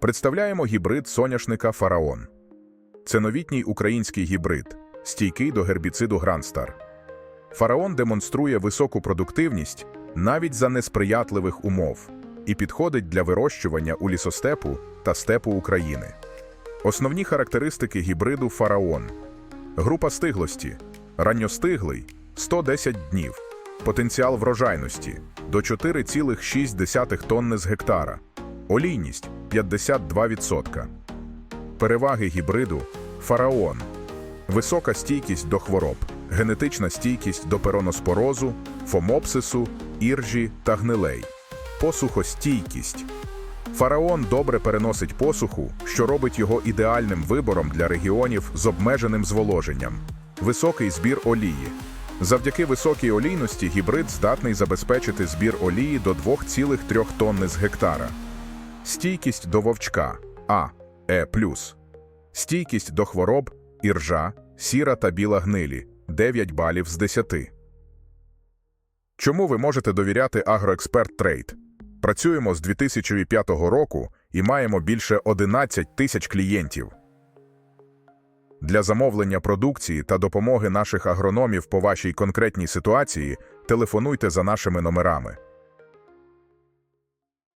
Представляємо гібрид соняшника Фараон. Це новітній український гібрид, стійкий до гербіциду Гранстар. Фараон демонструє високу продуктивність навіть за несприятливих умов і підходить для вирощування у лісостепу та степу України. Основні характеристики гібриду Фараон. Група стиглості. Ранньостиглий 110 днів. Потенціал врожайності до 4,6 тонни з гектара. Олійність 52%. Переваги гібриду Фараон. Висока стійкість до хвороб, генетична стійкість до пероноспорозу, фомопсису, іржі та гнилей. Посухостійкість. Фараон добре переносить посуху, що робить його ідеальним вибором для регіонів з обмеженим зволоженням. Високий збір олії. Завдяки високій олійності гібрид здатний забезпечити збір олії до 2,3 тонни з гектара. Стійкість до вовчка А. Е+. Стійкість до хвороб іржа, сіра та біла гнилі 9 балів з 10. Чому ви можете довіряти Агроексперт Трейд? Працюємо з 2005 року і маємо більше 11 тисяч клієнтів. Для замовлення продукції та допомоги наших агрономів по вашій конкретній ситуації телефонуйте за нашими номерами.